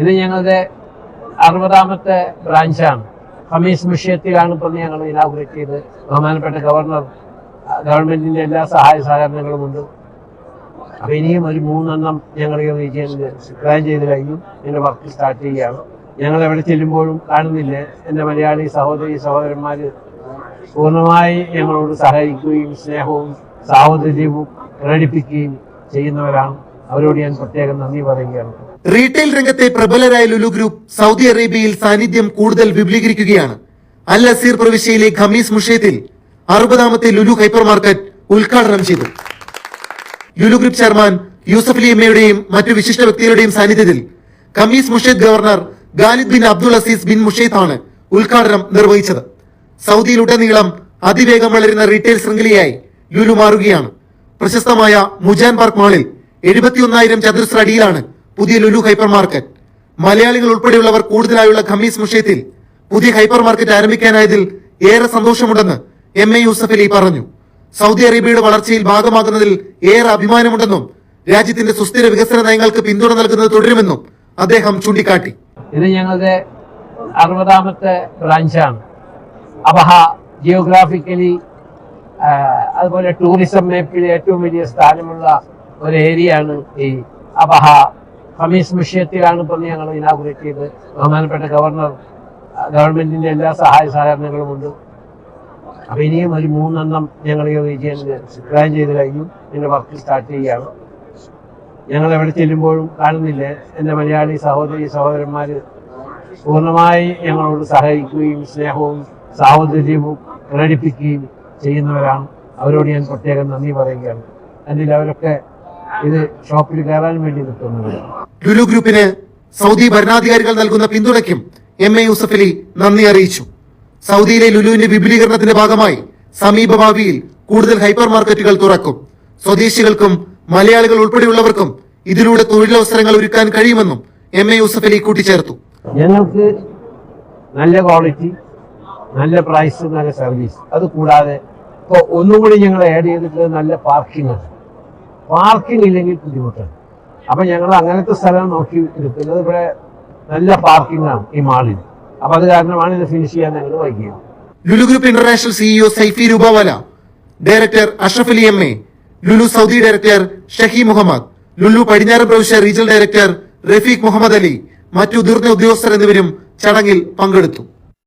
ഇത് ഞങ്ങളുടെ അറുപതാമത്തെ ബ്രാഞ്ചാണ് ഹമീസ് മിഷ്യത്തിലാണ് ഇപ്പം ഞങ്ങൾ ഇനാഗുറേറ്റ് ചെയ്ത്. ബഹുമാനപ്പെട്ട ഗവർണർ ഗവൺമെന്റിന്റെ എല്ലാ സഹായ സഹകരണങ്ങളും ഉണ്ട്. അപ്പൊ ഇനിയും ഒരു മൂന്നെണ്ണം ഞങ്ങൾ റീജിയനിൽ പ്ലാൻ ചെയ്ത് കഴിഞ്ഞു. ഇതിന്റെ വർക്ക് സ്റ്റാർട്ട് ചെയ്യുകയാണ്. ഞങ്ങൾ എവിടെ ചെല്ലുമ്പോഴും കാണുന്നില്ലേ. എന്റെ മലയാളി സഹോദരി സഹോദരന്മാര് പൂർണമായി ഞങ്ങളോട് സഹകരിക്കുകയും സ്നേഹവും സാഹോദര്യവും പ്രകടിപ്പിക്കുകയും ചെയ്യുന്നവരാണ്. അവരോട് ഞാൻ പ്രത്യേകം നന്ദി പറയുകയാണ്. റീറ്റെയിൽ രംഗത്തെ പ്രബലരായ ലുലു ഗ്രൂപ്പ് സൗദി അറേബ്യയിൽ സാന്നിധ്യം കൂടുതൽ വിപുലീകരിക്കുകയാണ്. അൽ അസീർ പ്രവിശ്യയിലെ ഖമീസ് മുഷേത്തിൽ അറുപതാമത്തെ ലുലു ഹൈപ്പർ മാർക്കറ്റ് ഉദ്ഘാടനം ചെയ്തു. ലുലു ഗ്രൂപ്പ് ചെയർമാൻ യൂസഫ് അലി എമ്മയുടെയും മറ്റു വിശിഷ്ട വ്യക്തികളുടെയും സാന്നിധ്യത്തിൽ Khamis Mushait governor Khalid bin Abdul Aziz bin Mushait ആണ് ഉദ്ഘാടനം നിർവഹിച്ചത്. സൗദിയിലുടനീളം അതിവേഗം വളരുന്ന റീറ്റെയിൽ ശൃംഖലയായി ലുലു മാറുകയാണ്. പ്രശസ്തമായ മുജാൻ പാർക്ക് മാളിൽ എഴുപത്തിയൊന്നായിരം ചതുരശ്ര അടിയിലാണ് പുതിയ ലുലു ഹൈപ്പർ മാർക്കറ്റ് മലയാളികൾ ഉൾപ്പെടെയുള്ളവർ കൂടുതലായുള്ള ഖമീസ് മുഷയത്തിൽ പുതിയ ഹൈപ്പർ മാർക്കറ്റ് ആരംഭിക്കാനായതിൽ ഏറെ സന്തോഷമുണ്ടെന്ന് എം എ യൂസഫ് അലി പറഞ്ഞു. സൗദി അറേബ്യയുടെ വളർച്ചയിൽ ഭാഗമാകുന്നതിൽ ഏറെ അഭിമാനമുണ്ടെന്നും രാജ്യത്തിന്റെ സുസ്ഥിര വികസന നയങ്ങൾക്ക് പിന്തുണ നൽകുന്നത് തുടരുമെന്നും അദ്ദേഹം ചൂണ്ടിക്കാട്ടി. ഇത് ഞങ്ങളുടെ അറുപതാമത്തെ ബ്രാഞ്ചാണ്. അബഹ ജിയോഗ്രാഫിക്കലി അതുപോലെ ടൂറിസം മേപ്പിൽ ഏറ്റവും വലിയ സ്ഥാനമുള്ള ഒരു ഏരിയയാണ് ഈ അബഹ ഹമീസ് വിഷയത്തിലാണ് ഇപ്പം ഞങ്ങൾ ഇനാഗുറേറ്റ് ചെയ്ത്. ബഹുമാനപ്പെട്ട ഗവർണർ ഗവൺമെന്റിന്റെ എല്ലാ സഹായ സഹകരണങ്ങളും ഉണ്ട്. അപ്പൊ ഇനിയും ഒരു മൂന്നെണ്ണം ഞങ്ങൾ ഈ റീജിയനിൽ പ്ലാൻ ചെയ്ത് കഴിഞ്ഞു. ഇതിന്റെ വർക്ക് സ്റ്റാർട്ട് ചെയ്യുകയാണ്. ഞങ്ങൾ എവിടെ ചെല്ലുമ്പോഴും കാണുന്നില്ലേ? എന്റെ മലയാളി സഹോദരി സഹോദരന്മാർ പൂർണമായി ഞങ്ങളോട് സഹകരിക്കുകയും സ്നേഹവും സാഹോദര്യവും പ്രകടിപ്പിക്കുകയും ചെയ്യുന്നവരാണ്. അവരോട് ഞാൻ പ്രത്യേകം നന്ദി പറയുകയാണ്. അതിൽ അവരൊക്കെ ഇത് ഷോപ്പിൽ കയറാൻ വേണ്ടി നിൽക്കുന്നവരാണ്. ലുലു ഗ്രൂപ്പിന് സൗദി ഭരണാധികാരികൾ നൽകുന്ന പിന്തുണയ്ക്കും എം എ യൂസഫലി നന്ദി അറിയിച്ചു. സൗദിയിലെ ലുലുവിന്റെ വിപുലീകരണത്തിന്റെ ഭാഗമായി സമീപ ഭാവിയിൽ കൂടുതൽ ഹൈപ്പർ മാർക്കറ്റുകൾ തുറക്കും. സ്വദേശികൾക്കും മലയാളികൾ ഉൾപ്പെടെയുള്ളവർക്കും ഇതിലൂടെ തൊഴിലവസരങ്ങൾ ഒരുക്കാൻ കഴിയുമെന്നും എം എ യൂസഫലി കൂട്ടിച്ചേർത്തു. ഞങ്ങൾക്ക് നല്ല ക്വാളിറ്റി നല്ല പ്രൈസ് നല്ല സർവീസ് അത് കൂടാതെ ഇപ്പോൾ ഒന്നും കൂടി ഞങ്ങൾ ആഡ് ചെയ്തിട്ടുള്ളത് നല്ല പാർക്കിംഗ് പാർക്കിംഗ് ഇല്ലെങ്കിൽ ബുദ്ധിമുട്ടാണ്. അപ്പം ഞങ്ങൾ അങ്ങനത്തെ സ്ഥലം നോക്കി എടുക്കുന്നത് ഇവിടെ നല്ല പാർക്കിംഗ് ആണ് ഈ മാളിൽ അപ്പം അത് കാരണമാണ് ഇത് ഫിനിഷ് ചെയ്യാൻ ഞങ്ങൾ വൈകിയത്. Lulu group international CEO Saifee Rupawala director Ashraf Ali M A Lulu Saudi director Shahi Muhammad Lulu പടിഞ്ഞാറ് പ്രവിശ്യ റീജിയണൽ ഡയറക്ടർ റഫീഖ് മുഹമ്മദ് അലി മറ്റു മുതിർന്ന ഉദ്യോഗസ്ഥർ എന്നിവരും ചടങ്ങിൽ പങ്കെടുത്തു.